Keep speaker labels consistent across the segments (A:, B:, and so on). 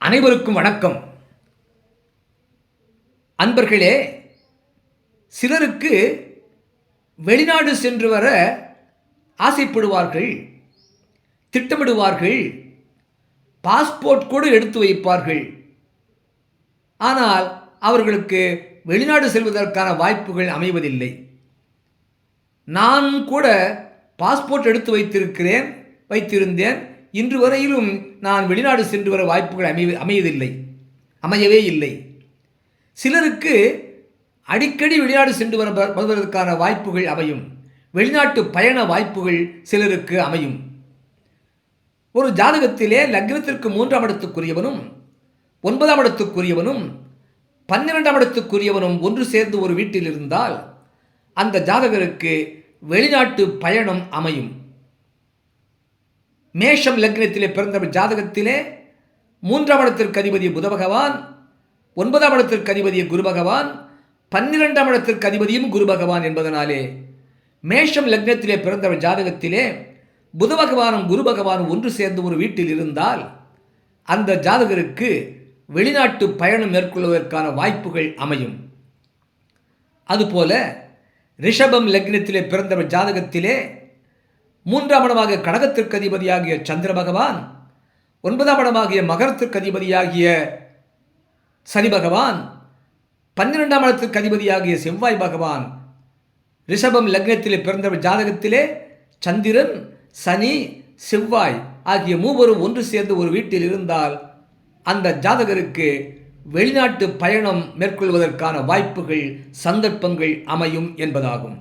A: அனைவருக்கும் வணக்கம். அன்பர்களே சிலருக்கு வெளிநாடு சென்று வர ஆசைப்படுவார்கள் திட்டமிடுவார்கள் பாஸ்போர்ட் கூட எடுத்து வைப்பார்கள். ஆனால் அவர்களுக்கு வெளிநாடு செல்வதற்கான வாய்ப்புகள் அமைவதில்லை. நான் கூட பாஸ்போர்ட் எடுத்து வைத்திருக்கிறேன் வைத்திருந்தேன் இன்று வரையிலும் நான் வெளிநாடு சென்று வர வாய்ப்புகள் அமைய அமையதில்லை அமையவே இல்லை. சிலருக்கு அடிக்கடி வெளிநாடு சென்று வர வருவதற்கான வாய்ப்புகள் அமையும். வெளிநாட்டு பயண வாய்ப்புகள் சிலருக்கு அமையும். ஒரு ஜாதகத்திலே லக்னத்திற்கு மூன்றாம் இடத்துக்குரியவனும் ஒன்பதாம் இடத்துக்குரியவனும் பன்னிரெண்டாம் இடத்துக்குரியவனும் ஒன்று சேர்ந்து ஒரு வீட்டில் இருந்தால் அந்த ஜாதகருக்கு வெளிநாட்டு பயணம் அமையும். மேஷம் லக்னத்திலே பிறந்த ஜாதகத்திலே மூன்றாம் இடத்திற்கு அதிபதி புத பகவான் ஒன்பதாம் இடத்திற்கு அதிபதி குரு பகவான் பன்னிரெண்டாம் இடத்திற்கு அதிபதியும் குரு பகவான் என்பதனாலே மேஷம் லக்னத்திலே பிறந்த ஜாதகத்திலே புத பகவானும் குரு பகவானும் ஒன்று சேர்ந்து ஒரு வீட்டில் இருந்தால் அந்த ஜாதகருக்கு வெளிநாட்டு பயணம் மேற்கொள்வதற்கான வாய்ப்புகள் அமையும். அதுபோல ரிஷபம் லக்னத்திலே பிறந்தவர் ஜாதகத்திலே மூன்றாம் இடமாக கடகத்திற்கு அதிபதியாகிய சந்திர பகவான் ஒன்பதாம் இடமாகிய மகரத்திற்கு அதிபதியாகிய சனி பகவான் பன்னிரெண்டாம் இடத்திற்கு அதிபதியாகிய செவ்வாய் பகவான் ரிஷபம் லக்னத்திலே பிறந்த ஜாதகத்திலே சந்திரன் சனி செவ்வாய் ஆகிய மூவரும் ஒன்று சேர்ந்து ஒரு வீட்டில் இருந்தால் அந்த ஜாதகருக்கு வெளிநாட்டு பயணம் மேற்கொள்வதற்கான வாய்ப்புகள் சந்தர்ப்பங்கள் அமையும் என்பதாகும்.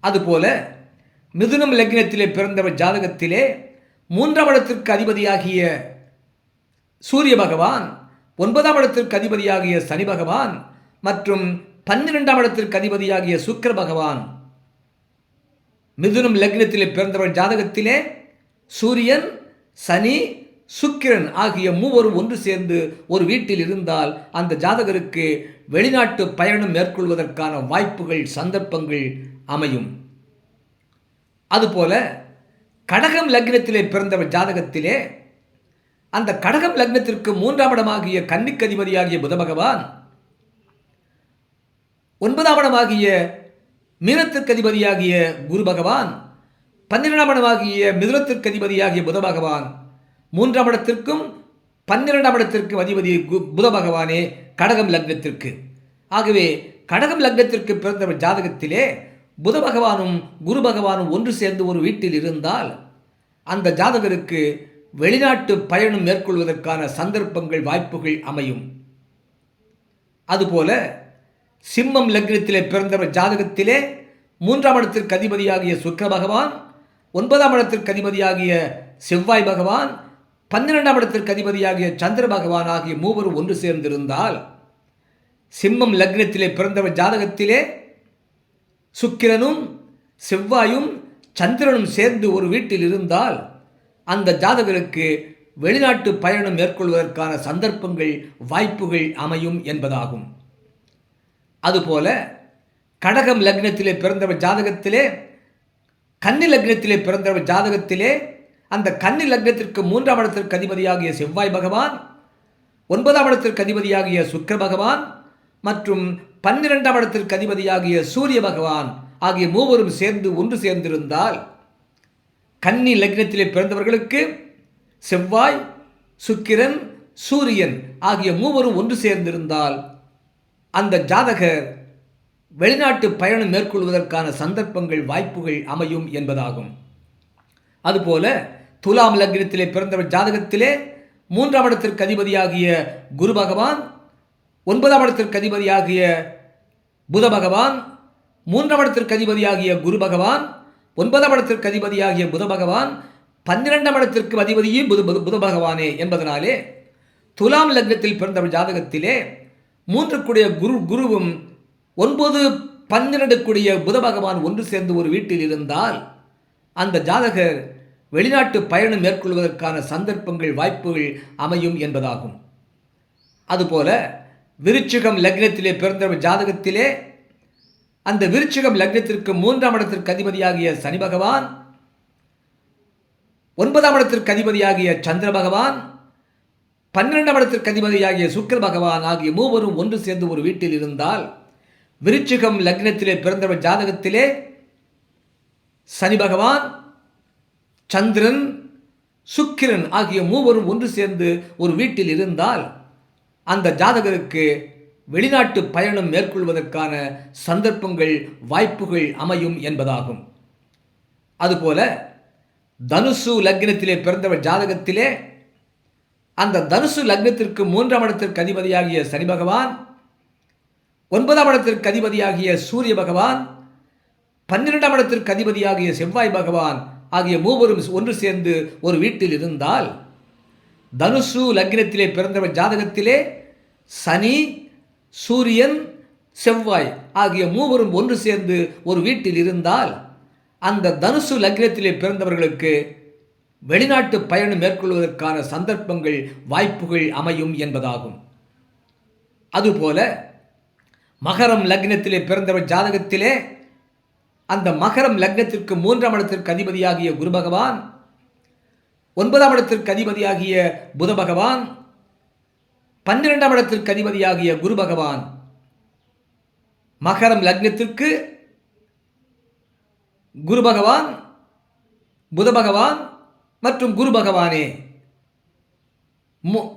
A: அதுபோல மிதுனம் லக்னத்திலே பிறந்தவர் ஜாதகத்திலே மூன்றாம் இடத்திற்கு அதிபதியாகிய சூரிய பகவான் ஒன்பதாம் இடத்திற்கு அதிபதியாகிய சனி பகவான் மற்றும் பன்னிரெண்டாம் இடத்திற்கு அதிபதியாகிய சுக்கர பகவான். மிதுனம் லக்னத்திலே பிறந்தவர் ஜாதகத்திலே சூரியன் சனி சுக்கிரன் ஆகிய மூவரும் ஒன்று சேர்ந்து ஒரு வீட்டில் இருந்தால் அந்த ஜாதகருக்கு வெளிநாட்டு பயணம் மேற்கொள்வதற்கான வாய்ப்புகள் சந்தர்ப்பங்கள் அமையும். அதுபோல கடகம் லக்னத்திலே பிறந்தவர் ஜாதகத்திலே அந்த கடகம் லக்னத்திற்கு மூன்றாம் இடமாகிய கன்னிக்கதிபதியாகிய புத பகவான் ஒன்பதாம் இடமாகிய மீனத்திற்கு அதிபதியாகிய குரு பகவான் பன்னிரெண்டாம் இடமாகிய மிதுனத்திற்கு அதிபதியாகிய புத பகவான் மூன்றாம் இடத்திற்கும் பன்னிரெண்டாம் இடத்திற்கும் அதிபதி புத பகவானே கடகம் லக்னத்திற்கு. ஆகவே கடகம் லக்னத்திற்கு பிறந்தவர் ஜாதகத்திலே புத பகவானும் குரு பகவானும் ஒன்று சேர்ந்து ஒரு வீட்டில் இருந்தால் அந்த ஜாதகருக்கு வெளிநாட்டு பயணம் மேற்கொள்வதற்கான சந்தர்ப்பங்கள் வாய்ப்புகள் அமையும். அதுபோல சிம்மம் லக்னத்திலே பிறந்தவர் ஜாதகத்திலே மூன்றாம் இடத்திற்கு அதிபதியாகிய சுக்கர பகவான் ஒன்பதாம் இடத்திற்கு அதிபதியாகிய செவ்வாய் பகவான் பன்னிரெண்டாம் இடத்திற்கு அதிபதியாகிய சந்திர பகவான் ஆகிய மூவரும் ஒன்று சேர்ந்திருந்தால் சிம்மம் லக்னத்திலே பிறந்தவர் ஜாதகத்திலே சுக்கிரனும் செவ்வாயும் சந்திரனும் சேர்ந்து ஒரு வீட்டில் இருந்தால் அந்த ஜாதகருக்கு வெளிநாட்டு பயணம் மேற்கொள்வதற்கான சந்தர்ப்பங்கள் வாய்ப்புகள் அமையும் என்பதாகும். அதுபோல கடகம் லக்னத்திலே பிறந்தவர் ஜாதகத்திலே கன்னி லக்னத்திலே பிறந்தவர் ஜாதகத்திலே அந்த கன்னி லக்னத்திற்கு மூன்றாம் இடத்திற்கு அதிபதியாகிய செவ்வாய் பகவான் ஒன்பதாம் இடத்திற்கு அதிபதியாகிய சுக்கர பகவான் மற்றும் பன்னிரெண்டாம் இடத்திற்கு அதிபதியாகிய சூரிய பகவான் ஆகிய மூவரும் சேர்ந்து ஒன்று சேர்ந்திருந்தால் கன்னி லக்னத்திலே பிறந்தவர்களுக்கு செவ்வாய் சுக்கிரன் சூரியன் ஆகிய மூவரும் ஒன்று சேர்ந்திருந்தால் அந்த ஜாதகர் வெளிநாட்டு பயணம் மேற்கொள்வதற்கான சந்தர்ப்பங்கள் வாய்ப்புகள் அமையும் என்பதாகும். அதுபோல துலாம் லக்னத்திலே பிறந்தவர் ஜாதகத்திலே மூன்றாம் இடத்திற்கு அதிபதியாகிய குரு பகவான் ஒன்பதாம் இடத்திற்கு அதிபதியாகிய புத பகவான் மூன்றாம் இடத்திற்கு அதிபதியாகிய குரு பகவான் ஒன்பதாம் இடத்திற்கு அதிபதியாகிய புத பகவான் பன்னிரெண்டாம் இடத்திற்கு அதிபதியும் புது புத பகவானே என்பதனாலே துலாம் லக்னத்தில் பிறந்த ஜாதகத்திலே மூன்றுக்குடைய குரு குருவும் ஒன்பது பன்னிரண்டுக்குடைய கூடிய புத பகவான் ஒன்று சேர்ந்து ஒரு வீட்டில் இருந்தால் அந்த ஜாதகர் வெளிநாட்டு பயணம் மேற்கொள்வதற்கான சந்தர்ப்பங்கள் வாய்ப்புகள் அமையும் என்பதாகும். அதுபோல விருச்சிகம் லக்னத்திலே பிறந்த ஜாதகத்திலே அந்த விருச்சிகம் லக்னத்திற்கு மூன்றாம் இடத்திற்கு அதிபதியாகிய சனி பகவான் ஒன்பதாம் இடத்திற்கு அதிபதியாகிய சந்திர பகவான் பன்னிரெண்டாம் இடத்திற்கு அதிபதியாகிய சுக்கிர பகவான் ஆகிய மூவரும் ஒன்று சேர்ந்து ஒரு வீட்டில் இருந்தால் விருச்சிகம் லக்னத்திலே பிறந்தவர் ஜாதகத்திலே சனி பகவான் சந்திரன் சுக்கிரன் ஆகிய மூவரும் ஒன்று சேர்ந்து ஒரு வீட்டில் இருந்தால் அந்த ஜாதகருக்கு வெளிநாட்டு பயணம் மேற்கொள்வதற்கான சந்தர்ப்பங்கள் வாய்ப்புகள் அமையும் என்பதாகும். அதுபோல தனுசு லக்னத்திலே பிறந்தவர் ஜாதகத்திலே அந்த தனுசு லக்னத்திற்கு மூன்றாம் இடத்திற்கு அதிபதியாகிய சனி பகவான் ஒன்பதாம் இடத்திற்கு அதிபதியாகிய சூரிய பகவான் பன்னிரெண்டாம் இடத்திற்கு அதிபதியாகிய செவ்வாய் பகவான் ஆகிய மூவரும் ஒன்று சேர்ந்து ஒரு வீட்டில் இருந்தால் தனுசு லக்னத்திலே பிறந்தவர் ஜாதகத்திலே சனி சூரியன் செவ்வாய் ஆகிய மூவரும் ஒன்று சேர்ந்து ஒரு வீட்டில் இருந்தால் அந்த தனுசு லக்னத்திலே பிறந்தவர்களுக்கு வெளிநாட்டு பயணம் மேற்கொள்வதற்கான சந்தர்ப்பங்கள் வாய்ப்புகள் அமையும் என்பதாகும். அதுபோல மகரம் லக்னத்திலே பிறந்தவர் ஜாதகத்திலே அந்த மகரம் லக்னத்திற்கு மூன்றாம் இடத்திற்கு அதிபதியாகிய குரு பகவான் ஒன்பதாம் இடத்திற்கு அதிபதியாகிய புத பகவான் பன்னிரெண்டாம் இடத்திற்கு அதிபதியாகிய குரு பகவான். மகரம் லக்னத்திற்கு குரு பகவான் புத பகவான் மற்றும் குரு பகவானே.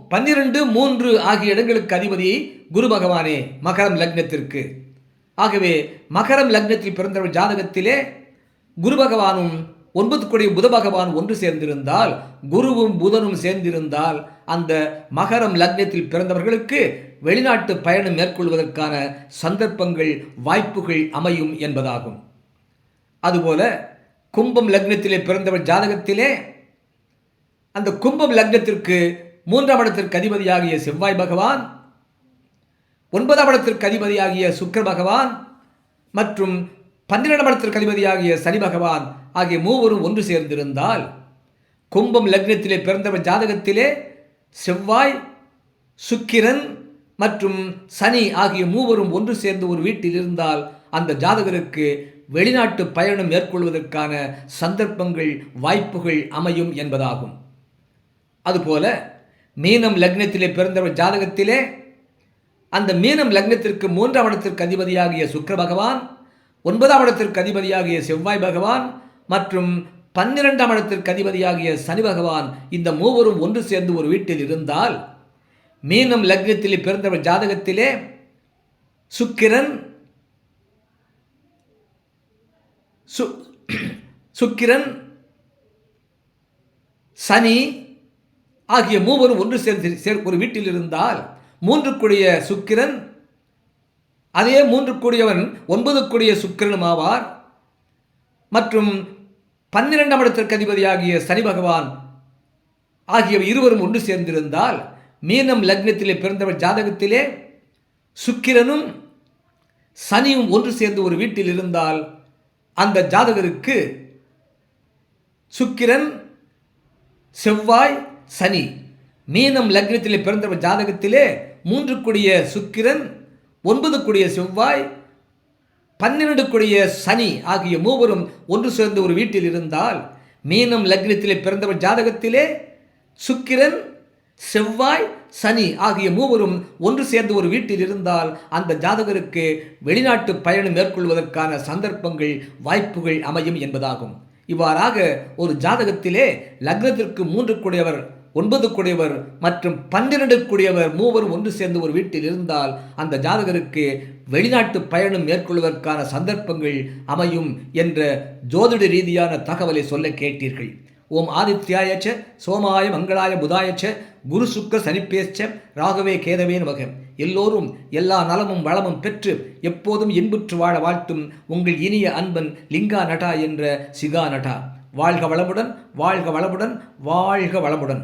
A: பன்னிரண்டு மூன்று ஆகிய இடங்களுக்கு அதிபதி குரு பகவானே மகரம் லக்னத்திற்கு. ஆகவே மகரம் லக்னத்தில் பிறந்தவர் ஜாதகத்திலே குரு பகவானும் ஒன்பது கோடி புத பகவான் ஒன்று சேர்ந்திருந்தால் குருவும் புதனும் சேர்ந்திருந்தால் அந்த மகரம் லக்னத்தில் பிறந்தவர்களுக்கு வெளிநாட்டு பயணம் மேற்கொள்வதற்கான சந்தர்ப்பங்கள் வாய்ப்புகள் அமையும் என்பதாகும். அதுபோல கும்பம் லக்னத்திலே பிறந்தவர் ஜாதகத்திலே அந்த கும்பம் லக்னத்திற்கு மூன்றாம் இடத்திற்கு அதிபதியாகிய செவ்வாய் பகவான் ஒன்பதாம் இடத்திற்கு அதிபதியாகிய சுக்கர பகவான் மற்றும் பன்னிரெண்டாம் இடத்திற்கு அதிபதியாகிய சனி பகவான் ஆகிய மூவரும் ஒன்று சேர்ந்திருந்தால் கும்பம் லக்னத்திலே பிறந்தவர் ஜாதகத்திலே செவ்வாய் சுக்கிரன் மற்றும் சனி ஆகிய மூவரும் ஒன்று சேர்ந்து ஒரு வீட்டில் இருந்தால் அந்த ஜாதகருக்கு வெளிநாட்டு பயணம் மேற்கொள்வதற்கான சந்தர்ப்பங்கள் வாய்ப்புகள் அமையும் என்பதாகும். அதுபோல மீனம் லக்னத்திலே பிறந்தவர் ஜாதகத்திலே அந்த மீனம் லக்னத்திற்கு மூன்றாம் இடத்திற்கு அதிபதியாகிய சுக்கர பகவான் ஒன்பதாம் இடத்திற்கு அதிபதியாகிய செவ்வாய் பகவான் மற்றும் பன்னிரெண்டாம் இடத்திற்கு அதிபதியாகிய சனி பகவான் இந்த மூவரும் ஒன்று சேர்ந்து ஒரு வீட்டில் இருந்தால் மீனம் லக்னத்திலே பிறந்தவர் ஜாதகத்திலே சுக்கிரன் சு சுக்கிரன் சனி ஆகிய மூவரும் ஒன்று சேர்ந்து சேர் ஒரு வீட்டில் இருந்தால் மூன்று கூடிய சுக்கிரன் அதே மூன்று கூடியவன் ஒன்பது கூடிய சுக்கிரனும் ஆவார் மற்றும் பன்னிரெண்டாம் இடத்திற்கு அதிபதியாகிய சனி பகவான் ஆகியவை இருவரும் ஒன்று சேர்ந்திருந்தால் மீனம் லக்னத்திலே பிறந்தவர் ஜாதகத்திலே சுக்கிரனும் சனியும் ஒன்று சேர்ந்து ஒரு வீட்டில் இருந்தால் அந்த ஜாதகருக்கு சுக்கிரன் செவ்வாய் சனி. மீனம் லக்னத்திலே பிறந்தவர் ஜாதகத்திலே மூன்று கொடிய சுக்கிரன் ஒன்பது கொடிய செவ்வாய் பன்னிரண்டுக்குரிய சனி ஆகிய மூவரும் ஒன்று சேர்ந்து ஒரு வீட்டில் இருந்தால் மீனம் லக்னத்திலே பிறந்தவர் ஜாதகத்திலே சுக்கிரன் செவ்வாய் சனி ஆகிய மூவரும் ஒன்று சேர்ந்து ஒரு வீட்டில் இருந்தால் அந்த ஜாதகருக்கு வெளிநாட்டு பயணம் மேற்கொள்வதற்கான சந்தர்ப்பங்கள் வாய்ப்புகள் அமையும் என்பதாகும். இவ்வாறாக ஒரு ஜாதகத்திலே லக்னத்திற்கு மூன்று கூடியவர் ஒன்பது கூடியவர் மற்றும் பன்னிரண்டு கூடியவர் மூவரும் ஒன்று சேர்ந்து ஒரு வீட்டில் இருந்தால் அந்த ஜாதகருக்கு வெளிநாட்டு பயணம் மேற்கொள்வதற்கான சந்தர்ப்பங்கள் அமையும் என்ற ஜோதிட ரீதியான தகவலை சொல்ல கேட்டீர்கள். ஓம் ஆதித்யாயச்ச சோமாய மங்களாய புதாயச்ச குரு சுக்க சனிப்பேச்ச ராகவே கேதவே நமக. எல்லோரும் எல்லா நலமும் வளமும் பெற்று எப்போதும் இன்புற்று வாழ வாழ்த்தும் உங்கள் இனிய அன்பன் லிங்கா நட்டா என்ற சிகா நட்டா. வாழ்க வளமுடன் வாழ்க வளமுடன் வாழ்க வளமுடன்.